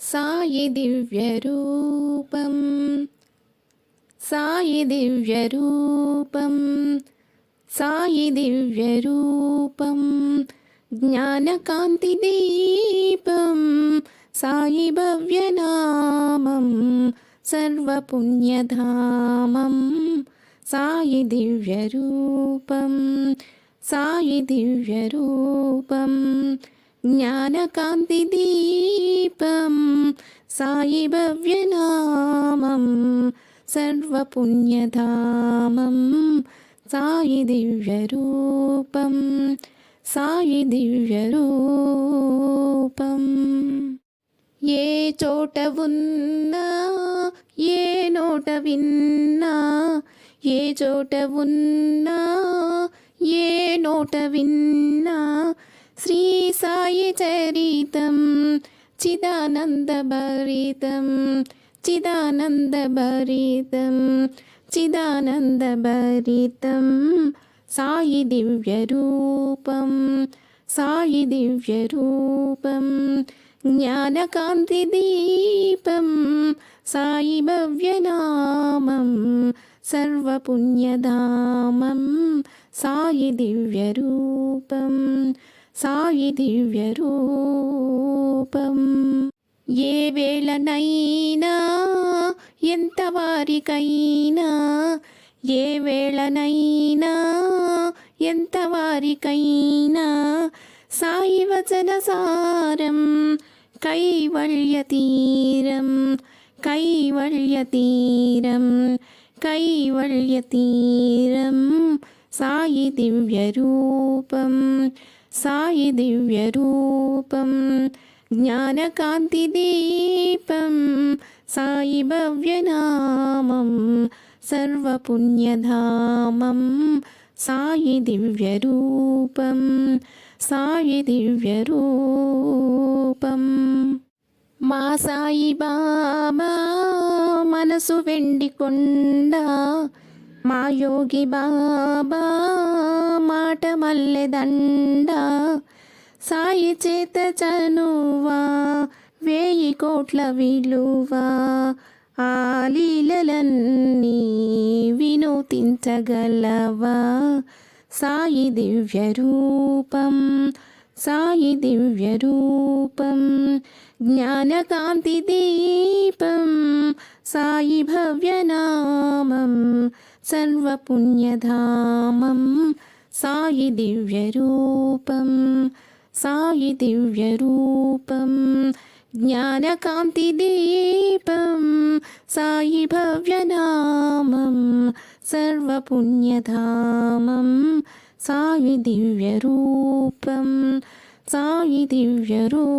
സായി ദിവ്യരൂപം. സായി ദിവ്യരൂപം. സായി ദിവ്യരൂപം. ജ്ഞാനകാന്തിദീപം സായി ഭവ്യനാമം. സർവപുണ്യധാമം. സായി ദിവ്യരൂപം. സായി ദിവ്യരൂപം. ज्ञानकान्तिदीपम् సాయి భవ్యనామం సర్వపుణ్యధామం సాయి దివ్యరూపం సాయి దివ్యరూపం ఏ చోట ఉన్నా ఏ నోట విన్నా ఏ చోట ఉన్నా ఏ నోట విన్నా శ్రీ సాయి చరితం चिदानन्दभरितं चिदानन्दभरितं चिदानन्दभरितं सायि दिव्यरूपं सायि दिव्यरूपं ज्ञानकान्तिदीपं सायि भव्यनामं सर्वपुण्यधामं सायि दिव्यरूपं सायि दिव्यरूपम् రూపం ఏ వేళనైనా ఎంత వారికైనా ఏ వేళనైనా ఎంత వారికైనా సాయి వచన సారం కైవల్యతీరం కైవల్యతీరం కైవల్యతీరం సాయి దివ్యరూపం సాయి దివ్యరూపం జ్ఞానకాంతిదీపం సాయి భవ్యనామం సర్వపుణ్యధామం సాయి దివ్యరూపం సాయి దివ్యరూపం మా సాయి బాబా మనసు వెండి కొండ మా యోగి బాబా మాట మల్లెదండ సాయి చేత చనువా వేయి కోట్ల విలువా. ఆ లీలలన్నీ వినూతించగలవా? సాయి దివ్యరూపం సాయి జ్ఞానకాంతి దీపం సాయి భవ్యనామం సర్వపుణ్యధామం సాయి దివ్యరూపం സായി ദിവ്യരൂപം ജ്ഞാനകാന്തിദീപം സായി ഭവ്യനാമം സർവപുണ്യധാമം സായി ദിവ്യരൂപം സായി ദിവ്യരൂപം.